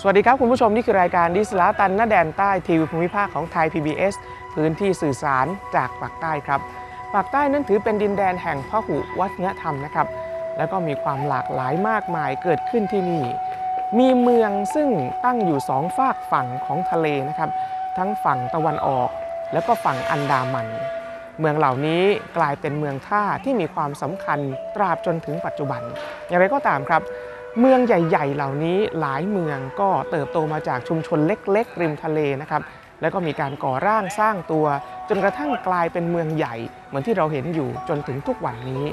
สวัสดีครับคุณผู้ชม นี่คือรายการดิสลาตันหน้าแดนใต้ทีวีภูมิภาคของไทย PBS พื้นที่สื่อสารจากปากใต้ครับปากใต้นั้นถือเป็นดินแดนแห่งพหุวัฒนธรรมนะครับ แล้วก็มีความหลากหลายมากมายเกิดขึ้นที่นี่ มีเมืองซึ่งตั้งอยู่สองฝากฝั่งของทะเลนะครับ ทั้งฝั่งตะวันออก แล้วก็ฝั่งอันดามัน เมืองเหล่านี้กลายเป็นเมืองท่าที่มีความสำคัญตราบจนถึงปัจจุบัน อย่างไรก็ตามครับ เมืองใหญ่ ๆ เหล่านี้หลายเมืองก็เติบโตมาจากชุมชนเล็ก ๆ ริมทะเลนะครับแล้วก็มีการก่อร่างสร้างตัว จนกระทั่งกลายเป็นเมืองใหญ่ เหมือนที่เราเห็นอยู่จนถึงทุกวันนี้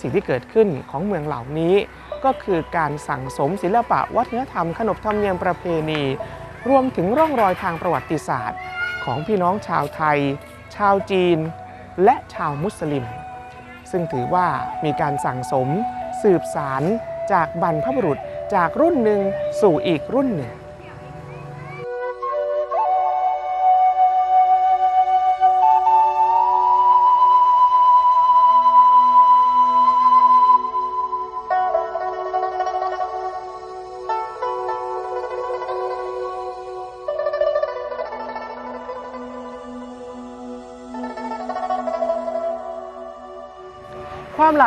สิ่งที่เกิดขึ้นของเมืองเหล่านี้ ก็คือการสั่งสมศิลปะวัฒนธรรมขนบธรรมเนียมประเพณี รวมถึงร่องรอยทางประวัติศาสตร์ ของพี่น้องชาวไทย ชาวจีน และชาวมุสลิม ซึ่งถือว่ามีการสั่งสม สืบสาร จากบรรพบุรุษจากรุ่นหนึ่งสู่อีกรุ่นหนึ่ง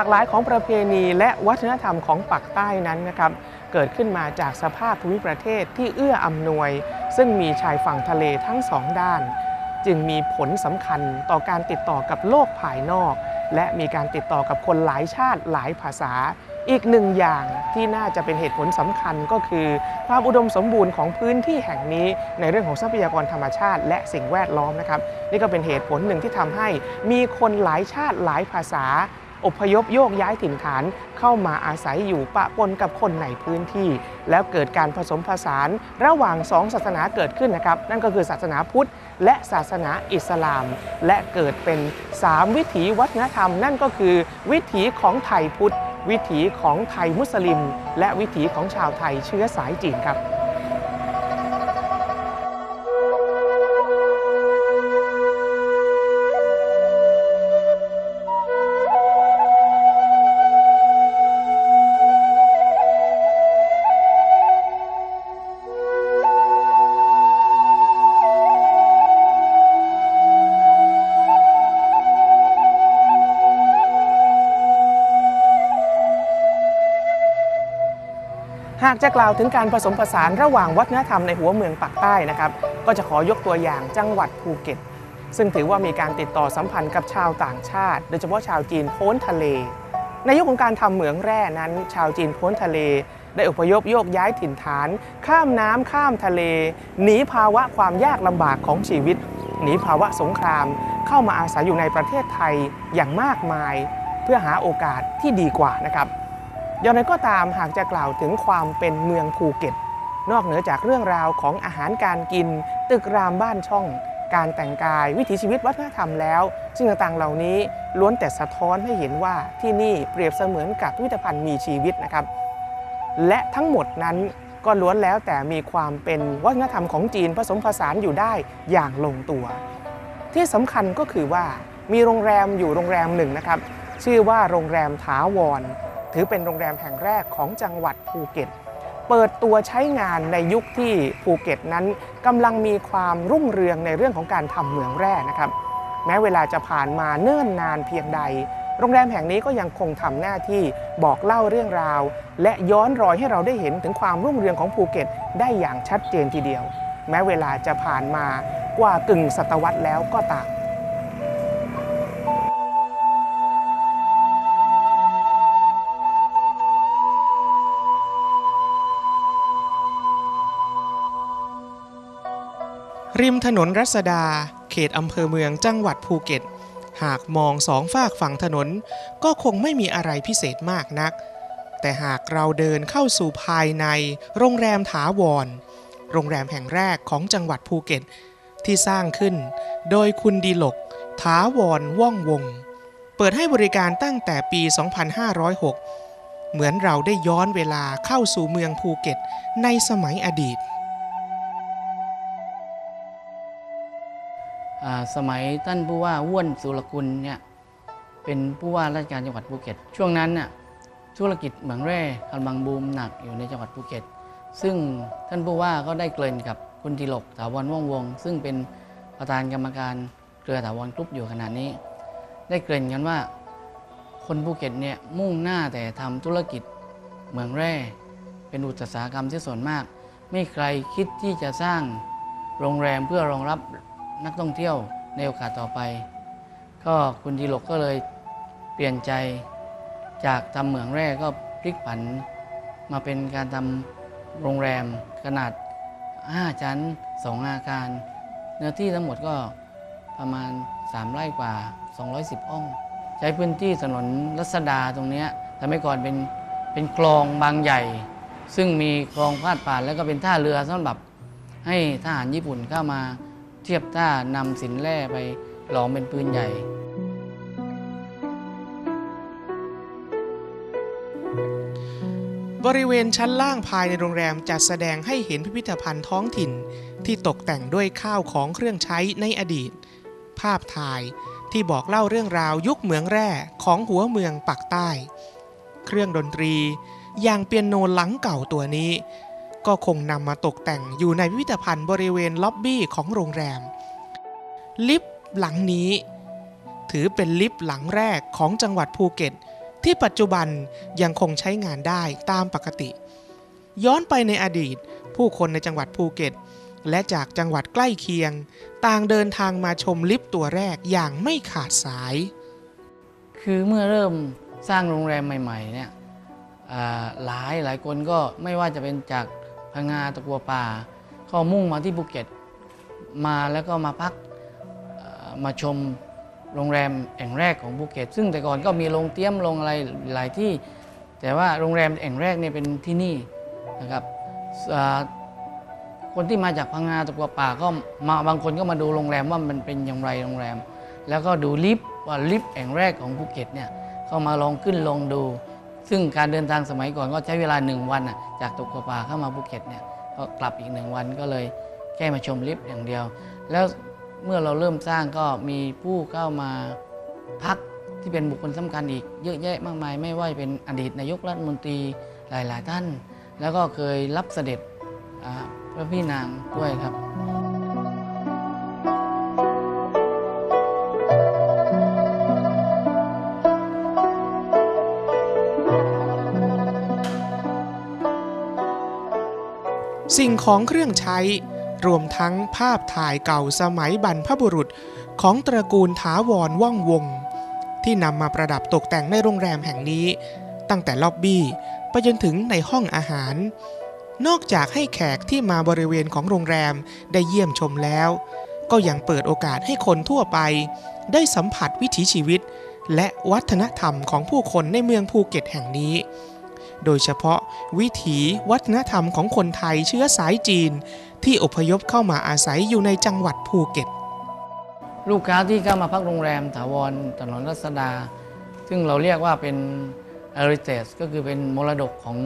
ามหลากหลายของประเพณีและวัฒนธรรมของปักใต้นั้นนะครับเกิดขึ้นมาจากสภาพภูมิประเทศที่เอื้ออำนวย ซึ่งมีชายฝั่งทะเลทั้งสองด้าน จึงมีผลสำคัญต่อการติดต่อกับโลกภายนอก และมีการติดต่อกับคนหลายชาติหลายภาษา อีกหนึ่งอย่างที่น่าจะเป็นเหตุผลสำคัญก็คือ ความอุดมสมบูรณ์ของพื้นที่แห่งนี้ ในเรื่องของทรัพยากรธรรมชาติ และสิ่งแวดล้อมนะครับ นี่ก็เป็นเหตุผลหนึ่งที่ทำให้มีคนหลายชาติหลายภาษา อพยพโยกย้ายถิ่นฐานเข้ามาอาศัยอยู่ปะปนกับคนในพื้นที่ แล้วเกิดการผสมผสานระหว่างสองศาสนาเกิดขึ้นนะครับ นั่นก็คือศาสนาพุทธ และศาสนาอิสลาม และเกิดเป็น 3 วิถีวัฒนธรรม นั่นก็คือวิถีของไทยพุทธ วิถีของไทยมุสลิม และวิถีของชาวไทยเชื้อสายจีนครับ จะกล่าวถึงการผสมผสานระหว่างวัฒนธรรมในหัวเมืองปากใต้นะครับ ก็จะขอยกตัวอย่างจังหวัดภูเก็ต ซึ่งถือว่ามีการติดต่อสัมพันธ์กับชาวต่างชาติ โดยเฉพาะชาวจีนโพ้นทะเล ในยุคของการทำเหมืองแร่นั้น ชาวจีนโพ้นทะเล ได้อพยพโยกย้ายถิ่นฐาน ข้ามน้ำข้ามทะเล หนีภาวะความยากลำบากของชีวิต หนีภาวะสงคราม เข้ามาอาศัยอยู่ในประเทศไทยอย่างมากมาย เพื่อหาโอกาสที่ดีกว่านะครับ อย่างไรก็ตามหากจะกล่าวถึงความเป็นเมืองภูเก็ต นอกเหนือจากเรื่องราวของอาหารการกิน ตึกรามบ้านช่อง การแต่งกายวิถีชีวิตวัฒนธรรมแล้วสิ่งต่างๆเหล่านี้ล้วนแต่สะท้อนให้เห็นว่าที่นี่เปรียบเสมือนกับพิพิธภัณฑ์มีชีวิตนะครับ และทั้งหมดนั้นก็ล้วนแล้วแต่มีความเป็นวัฒนธรรมของจีนผสมผสานอยู่ได้อย่างลงตัว ที่สำคัญก็คือว่ามีโรงแรมอยู่โรงแรมหนึ่งนะครับ ชื่อว่าโรงแรมถาวร ถือเป็นโรงแรมแห่งแรกของจังหวัดภูเก็ต เปิดตัวใช้งานในยุคที่ภูเก็ตนั้นกำลังมีความรุ่งเรืองในเรื่องของการทำเหมืองแร่นะครับ แม้เวลาจะผ่านมาเนิ่นนานเพียงใด โรงแรมแห่งนี้ก็ยังคงทำหน้าที่บอกเล่าเรื่องราว และย้อนรอยให้เราได้เห็นถึงความรุ่งเรืองของภูเก็ต ได้อย่างชัดเจนทีเดียว แม้เวลาจะผ่านมากว่ากึ่งศตวรรษแล้วก็ตาม ริมถนนรัศดา เขตอำเภอเมืองจังหวัดภูเก็ต หากมองสองฝากฝั่งถนน ก็คงไม่มีอะไรพิเศษมากนัก แต่หากเราเดินเข้าสู่ภายใน โรงแรมถาวร โรงแรมแห่งแรกของจังหวัดภูเก็ต ที่สร้างขึ้น โดยคุณดีหลก ถาวรว่องวง เปิดให้บริการตั้งแต่ปี 2506 เหมือนเราได้ย้อนเวลาเข้าสู่เมืองภูเก็ตในสมัยอดีต สมัยท่านผู้ว่าว้วนสุรกุลเนี่ยเป็นผู้ว่าราชการจังหวัดภูเก็ต ช่วงนั้นน่ะธุรกิจเหมืองแร่กำลังบูมหนักอยู่ในจังหวัดภูเก็ต ซึ่งท่านผู้ว่าก็ได้เกริ่นกับคุณดิลกถาวรว่องวง ซึ่งเป็นประธานกรรมการเครือถาวรกรุ๊ปอยู่ขณะนี้ ได้เกริ่นกันว่า คนภูเก็ตเนี่ยมุ่งหน้าแต่ทำธุรกิจเหมืองแร่ เป็นอุตสาหกรรมที่ส่วนมาก ไม่ใครคิดที่จะสร้างโรงแรมเพื่อรองรับ นักท่องเที่ยวในโอกาสต่อไป ก็คุณดีหลกก็เลยเปลี่ยนใจจากทำเหมืองแร่ก็พลิกผัน มาเป็นการทำโรงแรมขนาด 5 ชั้น 2 อาคาร เนื้อที่ทั้งหมดก็ประมาณ 3 ไร่กว่า 210ห้อง ใช้พื้นที่ถนนรัศดาตรงนี้ยแต่ไม่ก่อนเป็นเป็นคลองบางใหญ่ ซึ่งมีคลองพาดผ่านแล้วก็เป็นท่าเรือสำหรับให้ทหารญี่ปุ่นเข้ามา เทียบท่านำสินแร่ไปหลอมเป็นปืนใหญ่ บริเวณชั้นล่างภายในโรงแรมจัดแสดงให้เห็นพิพิธภัณฑ์ท้องถิ่น ที่ตกแต่งด้วยข้าวของเครื่องใช้ในอดีต ภาพถ่ายที่บอกเล่าเรื่องราวยุคเหมืองแร่ของหัวเมืองปักใต้ เครื่องดนตรีอย่างเปียโนหลังเก่าตัวนี้ ก็คงนำมาตกแต่งอยู่ในพิพิธภัณฑ์บริเวณล็อบบี้ของโรงแรม ลิฟต์หลังนี้ ถือเป็นลิฟต์หลังแรกของจังหวัดภูเก็ต ที่ปัจจุบันยังคงใช้งานได้ตามปกติ ย้อนไปในอดีต ผู้คนในจังหวัดภูเก็ต และจากจังหวัดใกล้เคียง ต่างเดินทางมาชมลิฟต์ตัวแรกอย่างไม่ขาดสาย คือเมื่อเริ่มสร้างโรงแรมใหม่ ๆ เนี่ยหลายหลายคนก็ไม่ว่าจะเป็นจาก พังงาตะกัวป่า ก็มุ่งมาที่ภูเก็ต มาแล้วก็มาพักมาชมโรงแรมแห่งแรกของภูเก็ต ซึ่งแต่ก่อนก็มีโรงเตี้ยมโรงอะไรหลายที่ แต่ว่าโรงแรมแห่งแรกเนี่ยเป็นที่นี่นะครับคนที่มาจากพังงาตะกัวป่าก็มาบางคนก็มาดูโรงแรมว่ามันเป็นอย่างไรโรงแรม แล้วก็ดูลิฟต์ว่าลิฟต์แห่งแรกของภูเก็ตเนี่ยเขามาลองขึ้นลองดู ซึ่งการเดินทางสมัยก่อนก็ใช้เวลาหนึ่งวันจากตกกระปาเข้ามาภูเก็ตเนี่ยก็กลับอีกหนึ่งวันก็เลยแค่มาชมลิฟต์อย่างเดียว แล้วเมื่อเราเริ่มสร้างก็มีผู้เข้ามาพักที่เป็นบุคคลสำคัญอีกเยอะแยะมากมาย ไม่ว่าจะเป็นอดีตนายกรัฐมนตรีหลาย ๆ ท่าน แล้วก็เคยรับเสด็จพระพี่นางด้วยครับ สิ่งของเครื่องใช้ รวมทั้งภาพถ่ายเก่าสมัยบรรพบุรุษของตระกูลถาวรว่องวง ที่นำมาประดับตกแต่งในโรงแรมแห่งนี้ ตั้งแต่ล็อบบี้ไปจนถึงในห้องอาหาร นอกจากให้แขกที่มาบริเวณของโรงแรมได้เยี่ยมชมแล้ว ก็ยังเปิดโอกาสให้คนทั่วไป ได้สัมผัสวิถีชีวิต และวัฒนธรรมของผู้คนในเมืองภูเก็ตแห่งนี้ โดยเฉพาะวิถีวัฒนธรรมของคนไทยเชื้อสายจีน ที่อพยพเข้ามาอาศัยอยู่ในจังหวัดภูเก็ต ลูกค้าที่เข้ามาพักโรงแรมถาวรถนนรัศดา ซึ่งเราเรียกว่าเป็น heritage ก็คือเป็นมรดกของ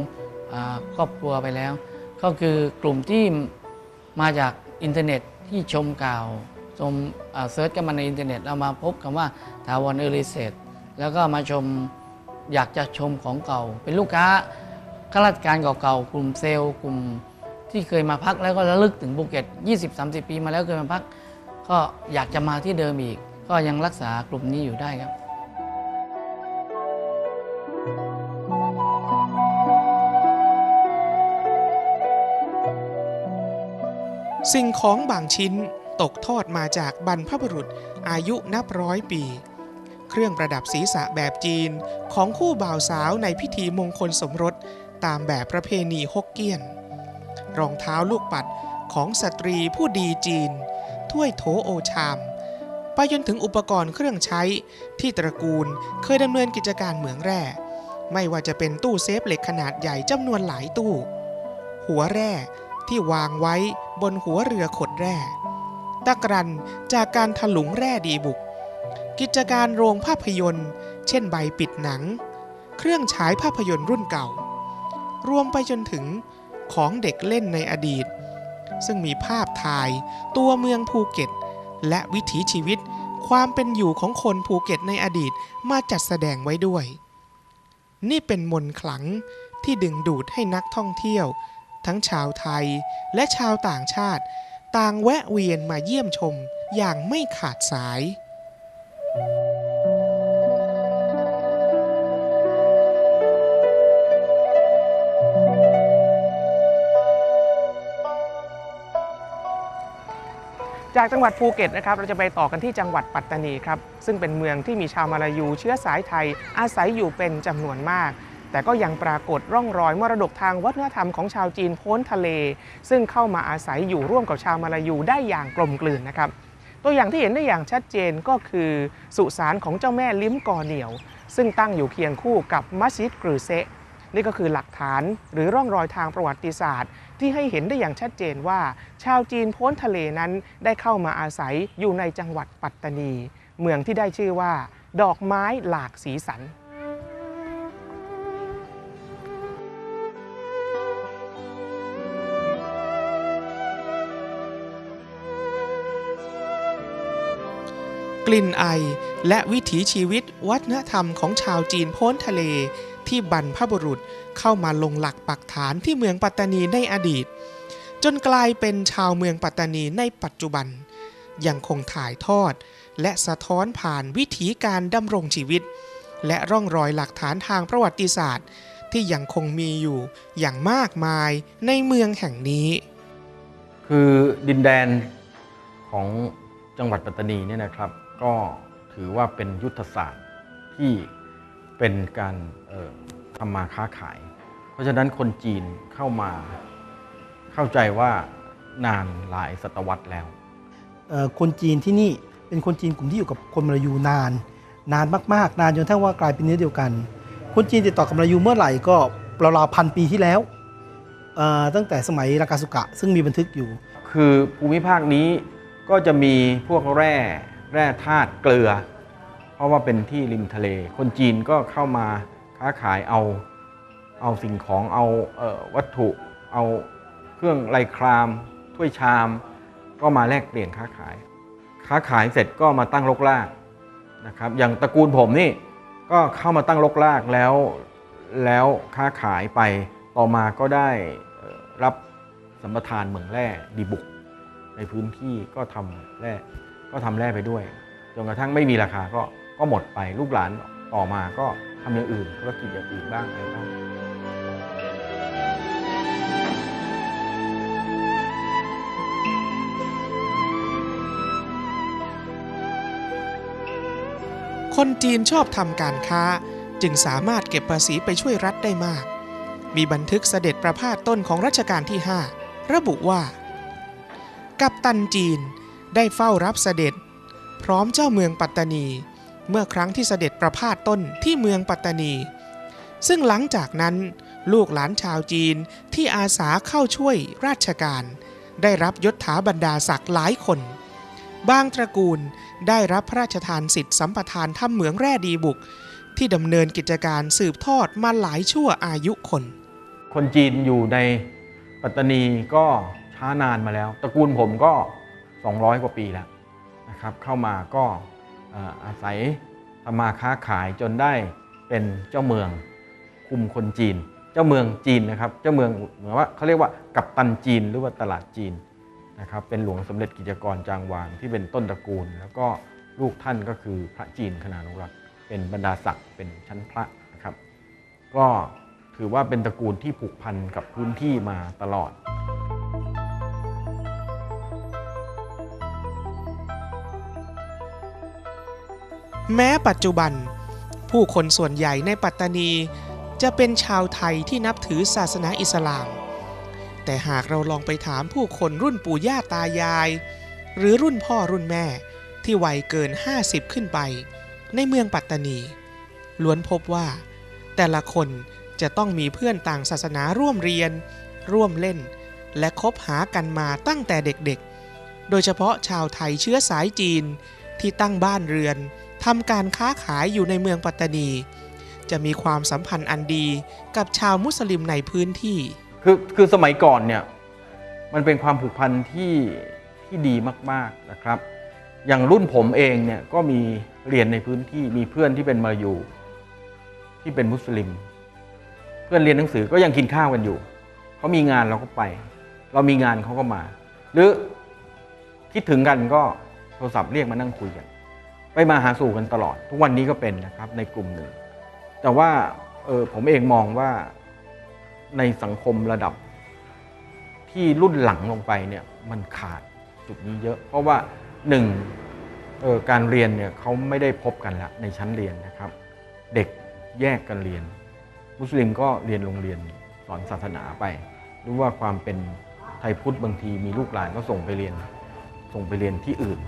ครอบครัวไปแล้ว ก็คือกลุ่มที่มาจากอินเทอร์เน็ตที่ชมข่าวชมเซิร์ชกันมาในอินเทอร์เน็ตเรามาพบคำว่าถาวร heritage แล้วก็มาชม อยากจะชมของเก่า เป็นลูกค้าข้าราชการเก่าๆกลุ่มเซลล์กลุ่มที่เคยมาพักแล้วก็ระลึกถึงภูเก็ต 20-30 ปีมาแล้วเคยมาพัก ก็อยากจะมาที่เดิมอีก ก็ยังรักษากลุ่มนี้อยู่ได้ครับสิ่งของบางชิ้นตกทอดมาจากบรรพบุรุษอายุนับร้อยปี เครื่องประดับศีรษะแบบจีนของคู่บ่าวสาวในพิธีมงคลสมรสตามแบบประเพณีฮกเกี้ยน รองเท้าลูกปัดของสตรีผู้ดีจีน ถ้วยโถโอชาม ไปจนถึงอุปกรณ์เครื่องใช้ที่ตระกูลเคยดำเนินกิจการเหมืองแร่ ไม่ว่าจะเป็นตู้เซฟเหล็กขนาดใหญ่จำนวนหลายตู้ หัวแร่ที่วางไว้บนหัวเรือขดแร่ตะกรันจากการถลุงแร่ดีบุก กิจการโรงภาพยนตร์ เช่นใบปิดหนัง เครื่องฉายภาพยนตร์รุ่นเก่า รวมไปจนถึงของเด็กเล่นในอดีต ซึ่งมีภาพถ่ายตัวเมืองภูเก็ต และวิถีชีวิตความเป็นอยู่ของคนภูเก็ตในอดีตมาจัดแสดงไว้ด้วย นี่เป็นมนขลังที่ดึงดูดให้นักท่องเที่ยว ทั้งชาวไทยและชาวต่างชาติ ต่างแวะเวียนมาเยี่ยมชมอย่างไม่ขาดสาย จากจังหวัดภูเก็ตนะครับเราจะไปต่อกันที่จังหวัดปัตตานีครับซึ่งเป็นเมืองที่มีชาวมาลายูเชื้อสายไทย อาศัยอยู่เป็นจำนวนมาก แต่ก็ยังปรากฏร่องรอยมรดกทางวัฒนธรรมของชาวจีนโพ้นทะเล ซึ่งเข้ามาอาศัยอยู่ร่วมกับชาวมาลายูได้อย่างกลมกลืนนะครับ ตัวอย่างที่เห็นได้อย่างชัดเจนก็คือสุสานของเจ้าแม่ลิ้มกอเหนียว ซึ่งตั้งอยู่เคียงคู่กับมัสยิดกรือเซะนี่ก็คือหลักฐานหรือร่องรอยทางประวัติศาสตร์ ที่ให้เห็นได้อย่างชัดเจนว่า ชาวจีนพ้นทะเลนั้นได้เข้ามาอาศัยอยู่ในจังหวัดปัตตานี เมืองที่ได้ชื่อว่า ดอกไม้หลากสีสัน กลิ่นไอและวิถีชีวิตวัฒนธรรมของชาวจีนพ้นทะเล ที่บรรพบุรุษเข้ามาลงหลักปักฐานที่เมืองปัตตานีในอดีต จนกลายเป็นชาวเมืองปัตตานีในปัจจุบัน ยังคงถ่ายทอด และสะท้อนผ่านวิถีการดำรงชีวิต และร่องรอยหลักฐานทางประวัติศาสตร์ ที่ยังคงมีอยู่อย่างมากมายในเมืองแห่งนี้ คือดินแดนของจังหวัดปัตตานีเนี่ยนะครับ ก็ถือว่าเป็นยุทธศาสตร์ที่เป็นการเอ่อทำมาค้าขาย เพราะฉะนั้นคนจีนเข้ามาเข้าใจว่านานหลายศตวรรษแล้วเอ่อคนจีนที่นี่เป็นคนจีนกลุ่มที่อยู่กับคนมาลายูนาน นานมากๆ นานจนกระทั่งว่ากลายเป็นเนื้อเดียวกัน คนจีนติดต่อกับมาลายูเมื่อไหร่ก็ราวๆพันปีที่แล้วเอ่อตั้งแต่สมัยรากาสุกะซึ่งมีบันทึกอยู่ คือภูมิภาคนี้ก็จะมีพวกแร่ แร่ธาตุเกลือ เพราะว่าเป็นที่ริมทะเล คนจีนก็เข้ามาค้าขายเอาเอาสิ่งของเอาเออวัตถุเอาเครื่องไรคราม ถ้วยชาม ก็มาแลกเปลี่ยนค้าขาย ค้าขายเสร็จก็มาตั้งรกรากนะครับอย่างตระกูลผมนี่ก็เข้ามาตั้งรกรากแล้วแล้วค้าขายไปต่อมาก็ได้รับสัมปทานเหมืองแร่ดีบุก ในพื้นที่ก็ทำแร่ ก็ทำแร่ไปด้วย จนกระทั่งไม่มีราคาก็ก็หมดไปลูกหลานต่อมาก็ทำอย่างอื่นธุรกิจอย่างอื่นบ้างอะไรบ้างคนจีนชอบทำการค้าจึงสามารถเก็บภาษีไปช่วยรัฐได้มาก มีบันทึกเสด็จประพาสต้นของรัชกาลที่ 5 ระบุว่า กัปตันจีน ได้เฝ้ารับเสด็จ พร้อมเจ้าเมืองปัตตานี เมื่อครั้งที่เสด็จประพาสต้นที่เมืองปัตตานี ซึ่งหลังจากนั้นลูกหลานชาวจีนที่อาสาเข้าช่วยราชการ ได้รับยศถาบรรดาศักดิ์หลายคน บางตระกูลได้รับพระราชทานสิทธิสัมปทานถ้ำเหมืองแร่ดีบุก ที่ดำเนินกิจการสืบทอดมาหลายชั่วอายุคน คนจีนอยู่ในปัตตานีก็ช้านานมาแล้ว ตระกูลผมก็ 200 กว่าปีแล้วนะครับเข้ามาก็อาศัยทำมาค้าขายจนได้เป็นเจ้าเมืองคุมคนจีน เจ้าเมืองจีนนะครับเจ้าเมืองเหมือนว่าเขาเรียกว่ากัปตันจีนหรือว่าตลาดจีนนะครับเป็นหลวงสมเด็จกิจกรจางวางที่เป็นต้นตระกูล แล้วก็ลูกท่านก็คือพระจีนขนานุรักษ์เป็นบรรดาศักดิ์เป็นชั้นพระนะครับ ก็ถือว่าเป็นตระกูลที่ผูกพันกับพื้นที่มาตลอด แม้ปัจจุบัน ผู้คนส่วนใหญ่ในปัตตานี จะเป็นชาวไทยที่นับถือศาสนาอิสลาม แต่หากเราลองไปถามผู้คนรุ่นปู่ย่าตายาย หรือรุ่นพ่อรุ่นแม่ที่วัยเกิน 50 ขึ้นไป ในเมืองปัตตานี ล้วนพบว่า แต่ละคนจะต้องมีเพื่อนต่างศาสนาร่วมเรียน ร่วมเล่น และคบหากันมาตั้งแต่เด็กๆ โดยเฉพาะชาวไทยเชื้อสายจีนที่ตั้งบ้านเรือน ทำการค้าขายอยู่ในเมืองปัตตานี จะมีความสัมพันธ์อันดีกับชาวมุสลิมในพื้นที่ คือคือสมัยก่อนเนี่ยมันเป็นความผูกพันที่ที่ดีมากๆนะครับ อย่างรุ่นผมเองเนี่ยก็มีเรียนในพื้นที่มีเพื่อนที่เป็นมาลายูที่เป็นมุสลิม เพื่อนเรียนหนังสือก็ยังกินข้าวกันอยู่เขามีงานเราก็ไป เรามีงานเขาก็มา หรือคิดถึงกันก็โทรศัพท์เรียกมานั่งคุยกัน ไปมาหาสู่กันตลอด ทุกวันนี้ก็เป็นนะครับในกลุ่มหนึ่ง แต่ว่าเออผมเองมองว่าในสังคมระดับที่รุ่นหลังลงไปเนี่ยมันขาดจุดนี้เยอะ เพราะว่าหนึ่งออการเรียนเนี่ยเขาไม่ได้พบกันละในชั้นเรียนนะครับ เด็กแยกกันเรียน มุสลิมก็เรียนโรงเรียนสอนศาสนาไป หรือว่าความเป็นไทยพุทธบางทีมีลูกหลานก็ส่งไปเรียน ส่งไปเรียนที่อื่น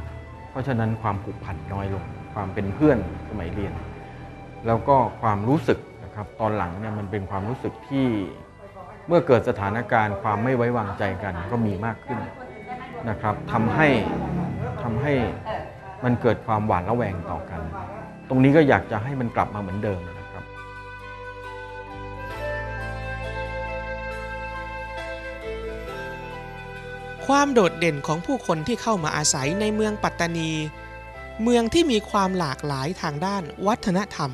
ราะฉะนั้นความผูกพันน้อยลง ความเป็นเพื่อนสมัยเรียน แล้วก็ความรู้สึกนะครับตอนหลังเนี่ยมันเป็นความรู้สึกที่เมื่อเกิดสถานการณ์ความไม่ไว้วางใจกันก็มีมากขึ้นนะครับทำให้ทำให้มันเกิดความหวาดระแวงต่อกัน ตรงนี้ก็อยากจะให้มันกลับมาเหมือนเดิม ความโดดเด่นของผู้คนที่เข้ามาอาศัยในเมืองปัตตานี เมืองที่มีความหลากหลายทางด้านวัฒนธรรม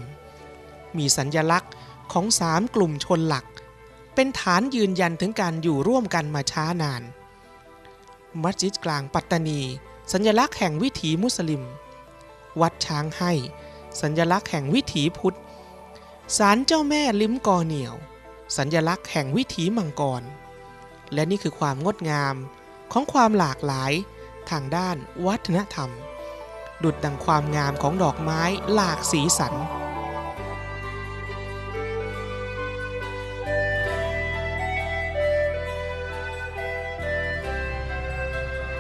มีสัญญลักษณ์ของสามกลุ่มชนหลัก เป็นฐานยืนยันถึงการอยู่ร่วมกันมาช้านาน มัสยิดกลางปัตตานี สัญลักษณ์แห่งวิถีมุสลิม วัดช้างให้ สัญลักษณ์แห่งวิถีพุทธศาลเจ้าแม่ลิ้มกอเหนียว สัญลักษณ์แห่งวิถีมังกร และนี่คือความงดงาม ของความหลากหลายทางด้านวัฒนธรรม ดุดดังความงามของดอกไม้หลากสีสัน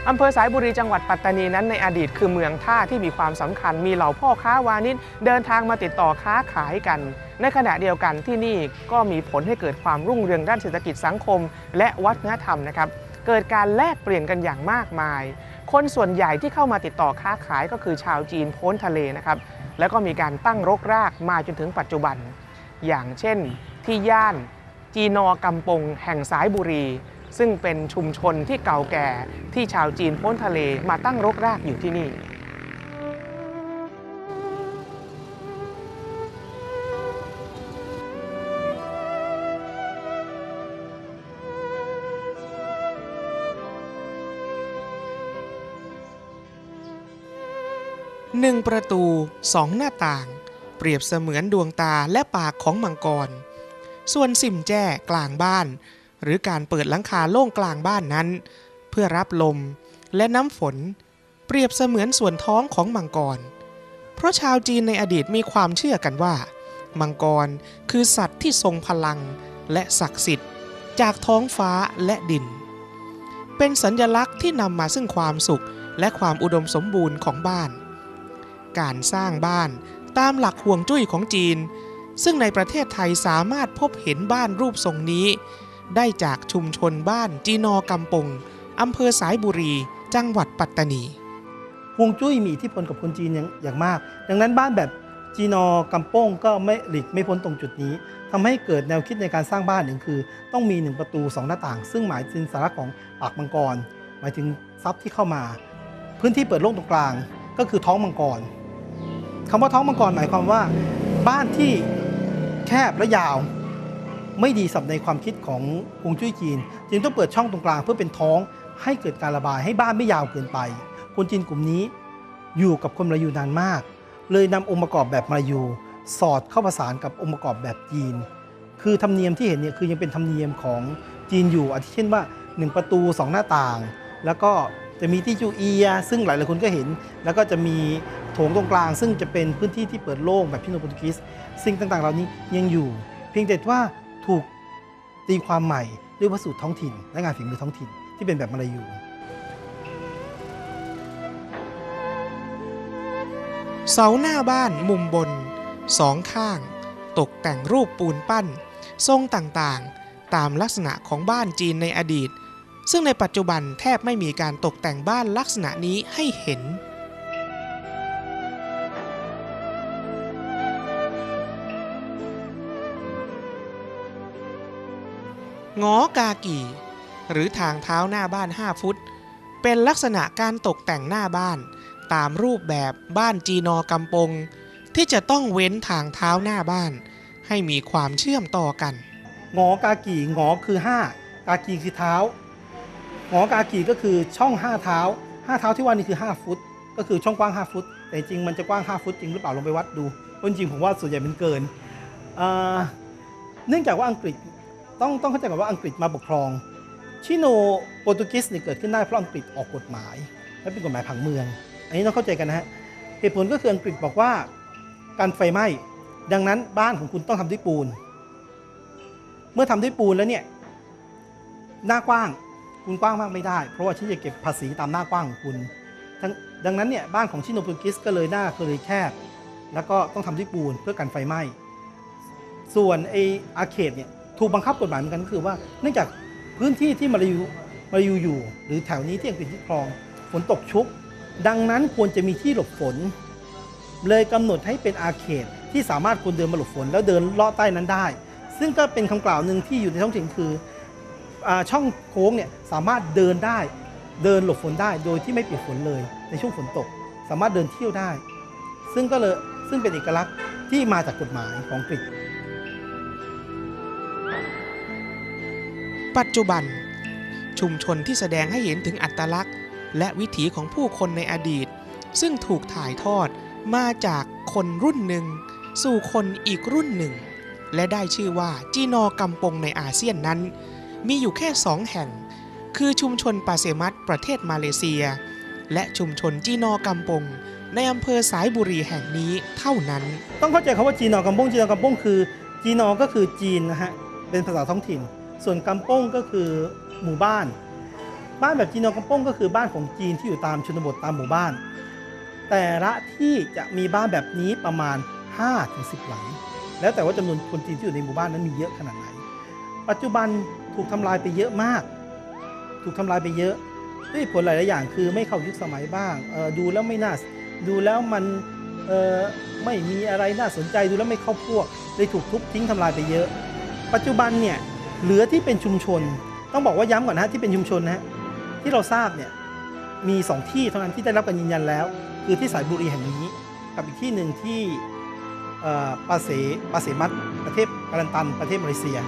อำเภอสายบุรีจังหวัดปัตตานีนั้นในอดีตคือเมืองท่าที่มีความสำคัญมีเหล่าพ่อค้าวานิชเดินทางมาติดต่อค้าขายกัน ในขณะเดียวกันที่นี่ก็มีผลให้เกิดความรุ่งเรืองด้านเศรษฐกิจสังคม และวัฒนธรรมนะครับ เกิดการแลกเปลี่ยนกันอย่างมากมาย คนส่วนใหญ่ที่เข้ามาติดต่อค้าขายก็คือชาวจีนพ้นทะเลนะครับ แล้วก็มีการตั้งรกรากมาจนถึงปัจจุบัน อย่างเช่น ที่ย่านจีนอกำปงแห่งสายบุรี ซึ่งเป็นชุมชนที่เก่าแก่ที่ชาวจีนพ้นทะเลมาตั้งรกรากอยู่ที่นี่ หนึ่งประตูสองหน้าต่าง เปรียบเสมือนดวงตาและปากของมังกร ส่วนสิมแจ้กลางบ้าน หรือการเปิดหลังคาโล่งกลางบ้านนั้น เพื่อรับลมและน้ำฝน เปรียบเสมือนส่วนท้องของมังกร เพราะชาวจีนในอดีตมีความเชื่อกันว่า มังกรคือสัตว์ที่ทรงพลังและศักดิ์สิทธิ์ จากท้องฟ้าและดิน เป็นสัญลักษณ์ที่นำมาซึ่งความสุขและความอุดมสมบูรณ์ของบ้าน การสร้างบ้าน ตามหลักห่วงจุ้ยของจีน ซึ่งในประเทศไทยสามารถพบเห็นบ้านรูปทรงนี้ ได้จากชุมชนบ้านจีนอกำปงอำเภอสายบุรี จังหวัดปัตตานีฮวงจุ้ยมีอิทธิพลกับคนจีนอย่างางมาก ดังนั้นบ้านแบบจีนอกำป้งก็ไม่หลีกไม่พ้นตรงจุดนี้ทำให้เกิดแนวคิดในการสร้างบ้านหนึ่งคือ ต้องมีหนึ่งประตูสองหน้าต่าง ซึ่งหมายถึงสาระของปากมังกร หมายถึงทรัพย์ที่เข้ามา พื้นที่เปิดโล่งตรงกลางก็คือท้องมังกร คำว่าท้องมังกรหมายความว่า บ้านที่แคบและยาว ไม่ดีสำหรับในความคิดของฮวงจุ้ยจีน จึงต้องเปิดช่องตรงกลางเพื่อเป็นท้องให้เกิดการระบายให้บ้านไม่ยาวเกินไป คนจีนกลุ่มนี้อยู่กับคนมาลายูนานมาก เลยนำองค์ประกอบแบบมาลายูสอดเข้าประสานกับองค์ประกอบแบบจีน คือธรรมเนียมที่เห็นเนี่ยคือยังเป็นธรรมเนียมของจีนอยู่อาทิเช่นว่า 1 ประตู 2 หน้าต่าง แล้วก็ จะมีที่จูเอีย ซึ่งหลายๆคนก็เห็น แล้วก็จะมีโถงตรงกลาง ซึ่งจะเป็นพื้นที่ที่เปิดโล่งแบบพิโนโปรตุกีสสิ่งต่างๆ เหล่านี้ยังอยู่ เพียงแต่ว่าถูกตีความใหม่ด้วยวัสดุท้องถิ่น และงานฝีมือท้องถิ่นที่เป็นแบบมาลายูเสาหน้าบ้านมุมบนสองข้าง ตกแต่งรูปปูนปั้น ทรงต่างๆ ตามลักษณะของบ้านจีนในอดีต ซึ่งในปัจจุบันแทบไม่มีการตกแต่งบ้านลักษณะนี้ให้เห็น งอกากีหรือทางเท้าหน้าบ้าน 5 ฟุต เป็นลักษณะการตกแต่งหน้าบ้าน ตามรูปแบบบ้านจีนอกำปง ที่จะต้องเว้นทางเท้าหน้าบ้าน ให้มีความเชื่อมต่อกัน งอกากีงอคือ 5 กากีคือเท้า หอกากีก็คือช่อง 5 เท้า 5 เท้าที่ว่านี่คือ 5 ฟุต ก็คือช่องกว้าง 5 ฟุต แต่จริงมันจะกว้าง 5 ฟุตจริงหรือเปล่าลองไปวัดดูจริงผมว่าส่วนใหญ่มันเกิน เนื่องจากว่าอังกฤษต้องต้องเข้าใจก่อนว่าอังกฤษมาปกครอง ชิโนโปรตุเกสเนี่ยเกิดขึ้นได้เพราะอังกฤษออกกฎหมาย และเป็นกฎหมายผังเมือง อันนี้ต้องเข้าใจกันนะฮะเหตุผลก็คืออังกฤษบอกว่าการไฟไหม้ดังนั้นบ้านของคุณต้องทำด้วยปูน เมื่อทำด้วยปูนแล้วเนี่ยหน้ากว้าง คุณกว้างมากไม่ได้ เพราะว่าฉันจะเก็บภาษีตามหน้ากว้างของคุณทั้งดังนั้นเนี่ยบ้านของชิโนโปรตุเกสก็เลยหน้าก็เลยแคบ แล้วก็ต้องทำด้วยปูนเพื่อกันไฟไหม้ ส่วนไออาเขตเนี่ยถูกบังคับกฎหมายเหมือนกันก็คือว่าเนื่องจากพื้นที่ที่มาลายูมาลายูอยู่ หรือแถวนี้ที่อังกฤษยึดครองฝนตกชุก ดังนั้นควรจะมีที่หลบฝน เลยกำหนดให้เป็นอาเขตที่สามารถคนเดินมาหลบฝน แล้วเดินลอดใต้นั้นได้ ซึ่งก็เป็นคำกล่าวหนึ่งที่อยู่ในท้องถิ่นคือ ช่องโค้งเนี่ยสามารถเดินได้ เดินหลบฝนได้โดยที่ไม่เปียกฝนเลย ในช่วงฝนตก สามารถเดินเที่ยวได้ ซึ่งก็เลยซึ่งเป็นเอกลักษณ์ที่มาจากกฎหมายของอังกฤษ ปัจจุบัน ชุมชนที่แสดงให้เห็นถึงอัตลักษณ์ และวิถีของผู้คนในอดีต ซึ่งถูกถ่ายทอดมาจากคนรุ่นหนึ่ง สู่คนอีกรุ่นหนึ่ง และได้ชื่อว่าจีนอกำปงในอาเซียนนั้น มีอยู่แค่สองแห่ง คือชุมชนปาเซมัตประเทศมาเลเซีย และชุมชนจีนอกำปงในอำเภอสายบุรีแห่งนี้เท่านั้น ต้องเข้าใจคำว่าจีนอกัมปงจีนอกัมปงคือ จีนอก็คือจีนนะฮะเป็นภาษาท้องถิ่น ส่วนกัมปงก็คือหมู่บ้าน บ้านแบบจีนอกัมปงก็คือบ้านของจีนที่อยู่ตามชนบทตามหมู่บ้าน แต่ละที่จะมีบ้านแบบนี้ประมาณ 5-10 หลัง แล้วแต่ว่าจำนวนคนจีนที่อยู่ในหมู่บ้านนั้นมีเยอะขนาดไหน ปัจจุบัน ถูกทำลายไปเยอะมาก ถูกทำลายไปเยอะด้วยผลหลาย ๆ อย่างคือไม่เข้ายุคสมัยบ้างดูแล้วไม่น่าดูแล้วมันไม่มีอะไรน่าสนใจดูแล้วไม่เข้าพวกเลยถูกทุบทิ้งทำลายไปเยอะ ปัจจุบันเนี่ยเหลือที่เป็นชุมชน ต้องบอกว่าย้ำก่อนนะที่เป็นชุมชนนะที่เราทราบเนี่ยมีสองที่เท่านั้นที่ได้รับการยืนยันแล้ว คือที่สายบุรีแห่งนี้ กับอีกที่หนึ่งที่ปาเสปาเสมัตประเทศกาลันตันประเทศมาเลเซีย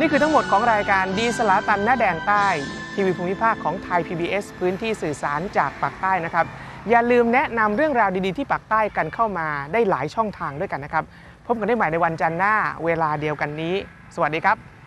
นี่คือทั้งหมดของรายการดีสลาตันหน้าแดนใต้ ทีวีภูมิภาคของไทย PBS พื้นที่สื่อสารจากปากใต้นะครับ อย่าลืมแนะนำเรื่องราวดีๆที่ปากใต้กันเข้ามาได้หลายช่องทางด้วยกันนะครับ พบกันได้ใหม่ในวันจันทร์หน้า เวลาเดียวกันนี้ สวัสดีครับ